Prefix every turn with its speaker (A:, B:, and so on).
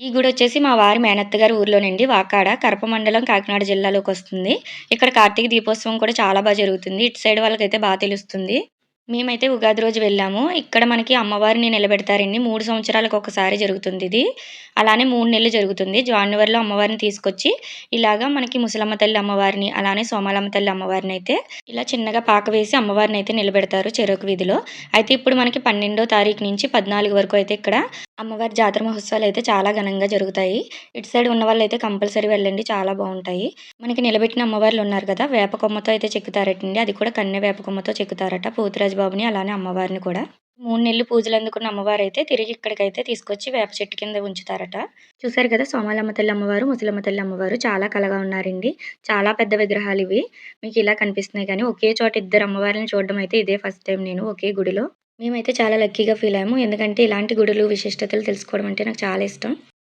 A: ఈ గుడి వచ్చేసి మా వారి మేనత్త గారి ఊర్లోనండి వాకాడ కరప మండలం కాకినాడ జిల్లాలోకి వస్తుంది. ఇక్కడ కార్తీక దీపోత్సవం కూడా చాలా బాగా జరుగుతుంది. ఇటు సైడ్ వాళ్ళకైతే బాగా తెలుస్తుంది. మేమైతే ఉగాది రోజు వెళ్ళాము. ఇక్కడ మనకి అమ్మవారిని నిలబెడతారండి మూడు సంవత్సరాలకు ఒకసారి జరుగుతుంది ఇది. అలానే మూడు నెలలు జరుగుతుంది. జాన్వరిలో అమ్మవారిని తీసుకొచ్చి ఇలాగా మనకి ముసలమ్మ తల్లి అమ్మవారిని అలానే సోమాలమ్మ తల్లి అమ్మవారిని అయితే ఇలా చిన్నగా పాక వేసి అమ్మవారిని అయితే నిలబెడతారు చెరుకు వీధిలో. అయితే ఇప్పుడు మనకి పన్నెండో తారీఖు నుంచి పద్నాలుగు వరకు అయితే ఇక్కడ అమ్మవారి జాతర మహోత్సవాలు అయితే చాలా ఘనంగా జరుగుతాయి. ఇటు సైడ్ ఉన్న వాళ్ళు అయితే కంపల్సరీ వెళ్ళండి. చాలా బాగుంటాయి. మనకి నిలబెట్టిన అమ్మవార్లు ఉన్నారు కదా వేప కొమ్మతో అయితే చెక్కుతారటండి. అది కూడా కన్నె వేప కొమ్మతో చెక్కుతారట. పోతురాజు బాబుని అలానే అమ్మవారిని కూడా. మూడు నెలలు పూజలు అందుకున్న అమ్మవారు అయితే తిరిగి ఇక్కడికైతే తీసుకొచ్చి వేప చెట్టు కింద ఉంచుతారట. చూసారు కదా సోమాలమ్మ తల్లి అమ్మవారు ముసలమ్మ తల్లి అమ్మవారు చాలా కలగా ఉన్నారండి. చాలా పెద్ద విగ్రహాలు ఇవి. మీకు ఇలా కనిపిస్తున్నాయి కానీ ఒకే చోట ఇద్దరు అమ్మవారిని చూడడం అయితే ఇదే ఫస్ట్ టైం నేను ఒకే గుడిలో. మేమైతే చాలా లక్కీగా ఫీల్ అయ్యాము. ఎందుకంటే ఇలాంటి గుడులు విశిష్టతలు తెలుసుకోవడం అంటే నాకు చాలా ఇష్టం.